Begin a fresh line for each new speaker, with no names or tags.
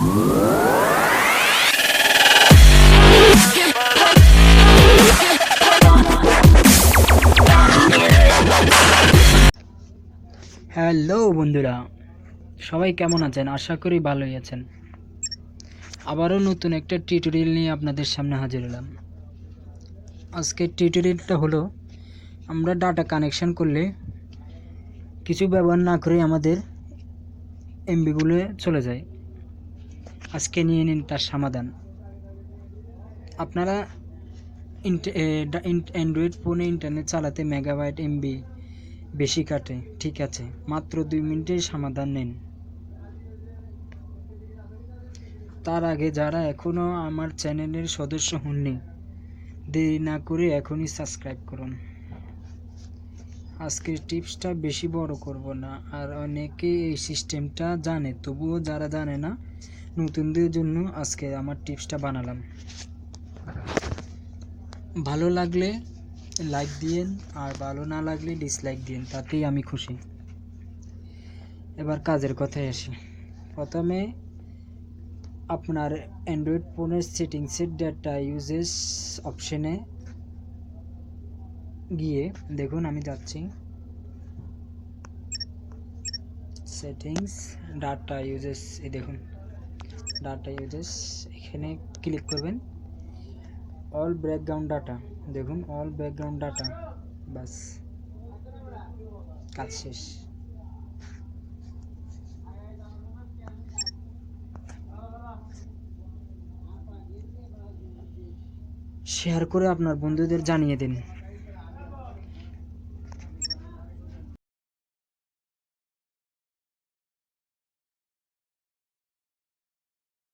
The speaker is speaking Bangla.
হ্যালো বন্ধুরা, সবাই কেমন আছেন? আশা করি ভালোই আছেন। আবারও নতুন একটা টিউটোরিয়াল নিয়ে আপনাদের সামনে হাজির হলাম। আজকের টিউটোরিয়ালটা হলো, আমরা ডাটা কানেকশন করলে কিছু ব্যবহার না করে আমাদের এমবিগুলো চলে যায়। আজকে নিয়ে নিন তার সমাধান। আপনারা অ্যান্ড্রয়েড ফোনে ইন্টারনেট চালাতে মেগাবাইট এমবি বেশি কাটে, ঠিক আছে, মাত্র দুই মিনিটের সমাধান নিন। তার আগে যারা এখনও আমার চ্যানেলের সদস্য হননি, দেরি না করে এখনই সাবস্ক্রাইব করুন। আজকের টিপসটা বেশি বড় করব না, আর অনেকে এই সিস্টেমটা জানে, তবুও যারা জানে না নতুনদের জন্য আজকে আমার টিপসটা বানালাম। ভালো লাগলে লাইক দিয়েন, আর ভালো না লাগলে ডিসলাইক দিন তাতেই আমি খুশি। এবার কাজের কথায় আসি। প্রথমে আপনার অ্যান্ড্রয়েড ফোনের সেটিংসের ডাটা ইউজেস অপশনে গিয়ে দেখুন, আমি যাচ্ছি। সেটিংস ডাটা ইউজেস এই দেখুন। ডাটা ইউজেস এখানে ক্লিক করবেন। অল ব্যাকগ্রাউন্ড ডাটা দেখুন অল ব্যাকগ্রাউন্ড ডাটা বাস কাজ শেষ। শেয়ার করে আপনার বন্ধুদের জানিয়ে দিন।